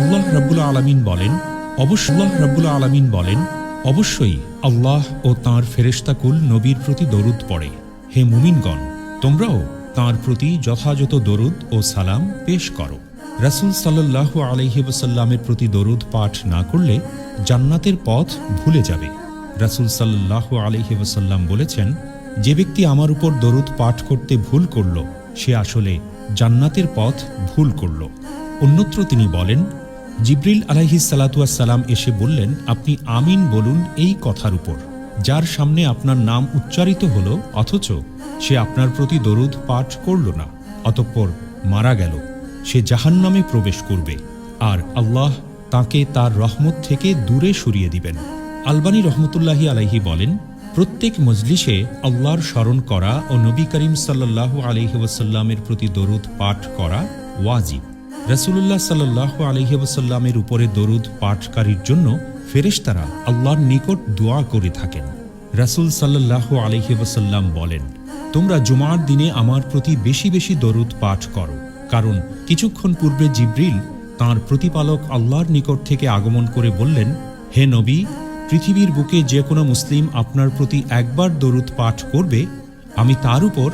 আল্লাহ রাব্বুল আলামিন বলেন, অবশ্য আল্লাহ রাব্বুল আলামিন বলেন, অবশ্যই আল্লাহ ও তাঁর ফেরেশতাকুল নবীর প্রতি দরুদ পড়ে। হে মুমিনগণ, তোমরাও তাঁর প্রতি যথাযথ দরুদ ও সালাম পেশ করো। রাসূল সাল্লাল্লাহু আলাইহি ওয়াসাল্লামের প্রতি দরুদ পাঠ না করলে জান্নাতের পথ ভুলে যাবে। রাসূল সাল্লাল্লাহু আলাইহি ওয়াসাল্লাম বলেছেন, যে ব্যক্তি আমার উপর দরুদ পাঠ করতে ভুল করল, সে আসলে জান্নাতের পথ ভুল করল। অন্যত্র তিনি বলেন জিব্রিল আলাইহি সালাতুয়াসাল্লাম এসে বললেন, আপনি আমিন বলুন এই কথার উপর। যার সামনে আপনার নাম উচ্চারিত হল, অথচ সে আপনার প্রতি দরুদ পাঠ করল না, অতঃপর মারা গেল। সে জাহান্নামে প্রবেশ করবে, আর আল্লাহ তাকে তার রহমত থেকে দূরে সরিয়ে দিবেন। আলবানী রহমতুল্লাহি আলাইহি বলেন, প্রত্যেক মজলিসে আল্লাহর স্মরণ করা ও নবী করিম সাল্লাল্লাহু আলহি ওয়াসাল্লামের প্রতি দরুদ পাঠ করা ওয়াজিব। রসুল্লাহ সাল্লাল্লাহু আলহি ওয়াসাল্লামের উপরে দরুদ পাঠকারীর জন্য ফেরেশতারা আল্লাহর নিকট দোয়া করে থাকেন। রাসূল সাল্লাল্লাহু আলহি ওয়াসাল্লাম বলেন, তোমরা জুমার দিনে আমার প্রতি বেশি বেশি দরুদ পাঠ করো, কারণ কিছুক্ষণ পূর্বে জিব্রিল তাঁর প্রতিপালক আল্লাহর নিকট থেকে আগমন করে বললেন, হে নবী, পৃথিবীর বুকে যে কোনো মুসলিম আপনার প্রতি একবার দরুদ পাঠ করবে, আমি তার উপর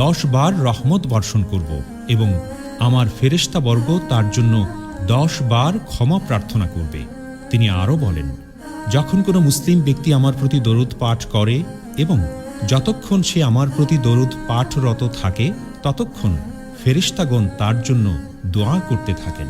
দশ বার রহমত বর্ষণ করব এবং আমার ফেরেশতাবর্গ তার জন্য দশ বার ক্ষমা প্রার্থনা করবে। তিনি আরও বলেন, যখন কোনো মুসলিম ব্যক্তি আমার প্রতি দরুদ পাঠ করে এবং যতক্ষণ সে আমার প্রতি দরুদ পাঠরত থাকে, ততক্ষণ ফেরিস্তাগণ তার জন্য দোয়া করতে থাকেন।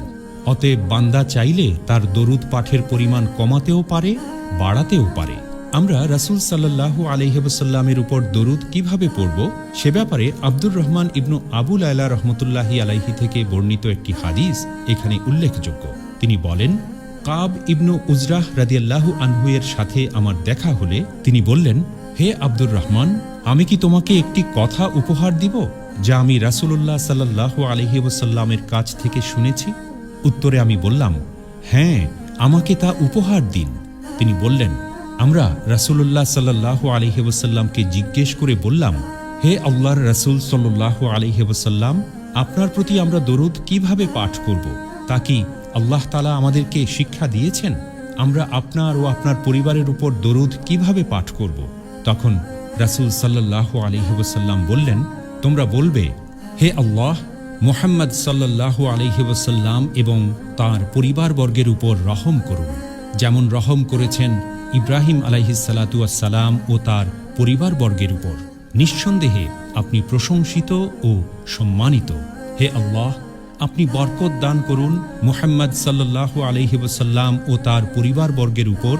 অতএব বান্দা চাইলে তার দরুদ পাঠের পরিমাণ কমাতেও পারে, বাড়াতেও পারে। আমরা রাসূল সাল্লাল্লাহু আলহিবসাল্লামের উপর দরুদ কীভাবে পড়ব? সে ব্যাপারে আব্দুর রহমান ইবনু আবুল আয়লা রহমতুল্লাহি আলাইহি থেকে বর্ণিত একটি হাদিস এখানে উল্লেখযোগ্য। তিনি বলেন, কাব ইবনু উজরাহ রাদিয়াল্লাহু আনহুয়ের সাথে আমার দেখা হলে তিনি বললেন, হে আব্দুর রহমান, আমি কি তোমাকে একটি কথা উপহার দিব যা আমি রাসূলুল্লাহ সাল্লাল্লাহু আলহি ওসাল্লামের কাছ থেকে শুনেছি? উত্তরে আমি বললাম হ্যাঁ আমাকে তা উপহার দিন। তিনি বললেন আমরা রাসূলুল্লাহ সাল্লাল্লাহু আলহি ওসাল্লামকে জিজ্ঞেস করে বললাম, হে আল্লাহর রাসূল সাল্লাল্লাহু আলহি ওসাল্লাম আপনার প্রতি আমরা দরুদ কীভাবে পাঠ করব? তা কি আল্লাহ তালা আমাদেরকে শিক্ষা দিয়েছেন? আমরা আপনার ও আপনার পরিবারের উপর দরুদ কীভাবে পাঠ করব? তখন রাসূল সাল্লাল্লাহু আলহি ওসাল্লাম বললেন, তোমরা বলবে, হে আল্লাহ, মোহাম্মদ সাল্লাল্লাহু আলহি ওসাল্লাম এবং তাঁর পরিবারবর্গের উপর রহম করুন। যেমন রহম করেছেন ইব্রাহিম আলাইহিসালাতুয়াসালাম ও তার পরিবারবর্গের উপর। নিঃসন্দেহে আপনি প্রশংসিত ও সম্মানিত। হে আল্লাহ, আপনি বরকত দান করুন মুহাম্মদ সাল্লাহ আলহি ওসাল্লাম ও তার পরিবারবর্গের উপর,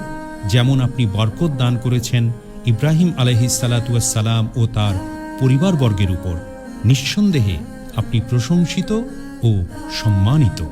যেমন আপনি বরকত দান করেছেন ইব্রাহিম আলহিসালাতুয়াসালাম ও তার পরিবারবর্গের উপর। নিঃসন্দেহে আপনি প্রশংসিত ও সম্মানিত।